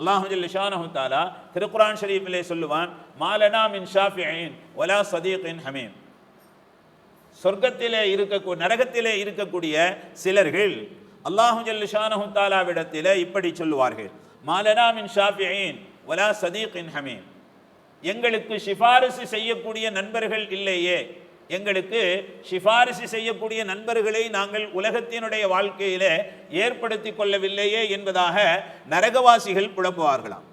அல்லாஹு ஷானஹு தாலா திருக்குரான் ஷரீஃபிலே சொல்லுவான் மாலனா மின் ஷாஃபியின் ஒலா சதீகின் ஹமீம். சொர்க்கத்திலே இருக்க நரகத்திலே இருக்கக்கூடிய சிலர்கள் அல்லாஹு ஜல்லு இப்படி சொல்லுவார்கள் மாலனா மின் ஷாஃபியின் ஒலா சதீகின் ஹமீம். எங்களுக்கு சிபாரிசு செய்யக்கூடிய நண்பர்கள் இல்லையே எங்களுக்கு சிபாரிசு செய்யக்கூடிய நண்பர்களை நாங்கள் உலகத்தினுடைய வாழ்க்கையில ஏற்படுத்தி கொள்ளவில்லையே என்பதாக நரகவாசிகள் புலம்புவார்களாம்.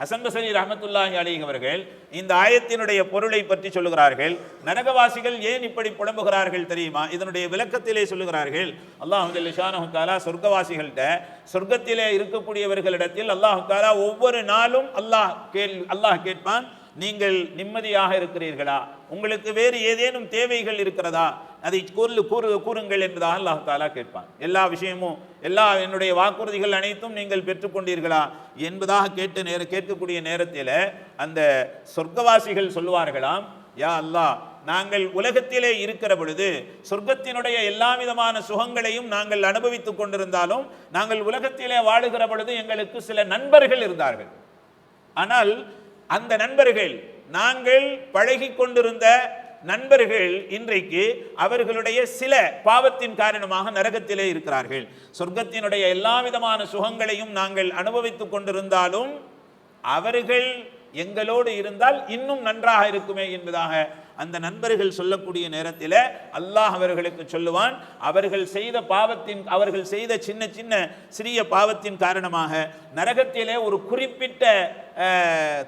ஹசன் பசரி ரஹமத்துல்லாஹி அலி அவர்கள் இந்த ஆயத்தினுடைய பொருளை பற்றி சொல்லுகிறார்கள். நரகவாசிகள் ஏன் இப்படி புலம்புகிறார்கள் தெரியுமா? இதனுடைய விளக்கத்திலே சொல்லுகிறார்கள். அல்லாஹு ஷானஹு தாலா சொர்க்கவாசிகள்கிட்ட சொர்க்கத்திலே இருக்கக்கூடியவர்களிடத்தில் அல்லாஹு தாலா ஒவ்வொரு நாளும் அல்லாஹ் கேள் அல்லாஹ் கேட்பான். நீங்கள் நிம்மதியாக இருக்கிறீர்களா? உங்களுக்கு வேறு ஏதேனும் தேவைகள் இருக்கிறதா? அதை கூறு கூறு கூறுங்கள் என்பதாக அல்லாஹ் தாலா கேட்பான். எல்லா விஷயமும் எல்லா என்னுடைய வாக்குறுதிகள் அனைத்தும் நீங்கள் பெற்றுக்கொண்டீர்களா என்பதாக கேட்டு நேர கேட்கக்கூடிய நேரத்தில் அந்த சொர்க்கவாசிகள் சொல்லுவார்களாம் யா அல்லாஹ் நாங்கள் உலகத்திலே இருக்கிற பொழுது சொர்க்கத்தினுடைய எல்லா விதமான சுகங்களையும் நாங்கள் அனுபவித்துக் கொண்டிருந்தாலும் நாங்கள் உலகத்திலே வாழுகிற பொழுது எங்களுக்கு சில நண்பர்கள் இருந்தார்கள். ஆனால் அந்த நண்பர்கள் நாங்கள் பழகி கொண்டிருந்த நண்பர்கள் இன்றைக்கு அவர்களுடைய சில பாவத்தின் காரணமாக நரகத்திலே இருக்கிறார்கள். சொர்க்கத்தினுடைய எல்லா விதமான சுகங்களையும் நாங்கள் அனுபவித்துக் கொண்டிருந்தாலும் அவர்கள் எங்களோடு இருந்தால் இன்னும் நன்றாக இருக்குமே என்பதாக அந்த நண்பர்கள் சொல்லக்கூடிய நேரத்தில் அல்லாஹ் அவர்களுக்கு சொல்லுவான் அவர்கள் செய்த பாவத்தின் அவர்கள் செய்த சின்ன சின்ன சிறிய பாவத்தின் காரணமாக நரகத்திலே ஒரு குறிப்பிட்ட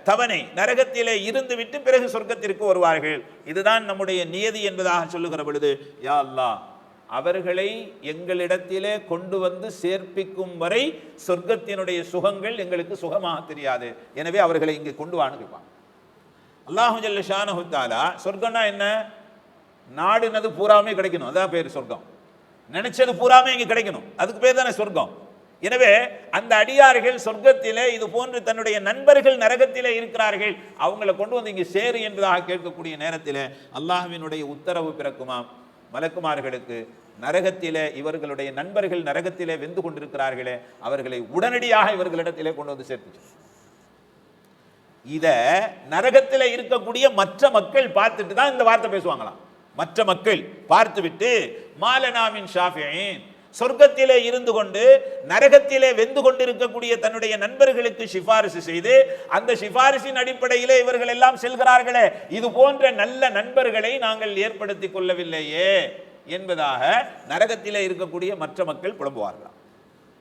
தவணை நரகத்திலே இருந்துவிட்டு பிறகு சொர்க்கத்திற்கு வருவார்கள். இதுதான் நம்முடைய நியதி என்பதாக சொல்லுகிற பொழுது யா அல்லாஹ் அவர்களை எங்களிடத்திலே கொண்டு வந்து சேர்ப்பிக்கும் வரை சொர்க்கத்தினுடைய சுகங்கள் எங்களுக்கு சுகமாக தெரியாது. எனவே அவர்களை இங்கே கொண்டு வான்னு அல்லாஹு ஜல்ல ஷானஹு தாலா சொர்க்கம்னா என்ன? நாடுனது பூராமே கிடைக்கணும். அதான் பேர் சொர்க்கம். நினைச்சது பூராமே இங்கே கிடைக்கணும். அதுக்கு பேர் தானே சொர்க்கம். எனவே அந்த அடியார்கள் சொர்க்கத்திலே இது போன்று தன்னுடைய நண்பர்கள் நரகத்திலே இருக்கிறார்கள். அவங்கள கொண்டு வந்து இங்கே சேரு என்பதாக கேட்கக்கூடிய நேரத்தில் அல்லாஹுவினுடைய உத்தரவு பிறக்குமாம் மலக்குமார்களுக்கு நரகத்திலே இவர்களுடைய நண்பர்கள் நரகத்திலே வெந்து கொண்டிருக்கிறார்களே அவர்களை உடனடியாக இவர்களிடத்திலே கொண்டு வந்து சேர்த்து இதை நரகத்தில் இருக்கக்கூடிய மற்ற மக்கள் பார்த்துட்டு தான் இந்த வார்த்தை பேசுவாங்களாம். மற்ற மக்கள் பார்த்துவிட்டு மாலனாமின் ஷாஃபியின் சொர்க்கத்திலே இருந்து கொண்டு நரகத்திலே வெந்து கொண்டிருக்கக்கூடிய தன்னுடைய நண்பர்களுக்கு சிபாரிசு செய்து அந்த சிபாரிசின் அடிப்படையிலே இவர்கள் எல்லாம் செல்கிறார்களே இது போன்ற நல்ல நண்பர்களை நாங்கள் ஏற்படுத்திக் கொள்ளவில்லையே என்பதாக நரகத்திலே இருக்கக்கூடிய மற்ற மக்கள் புலம்புவார்களாம்.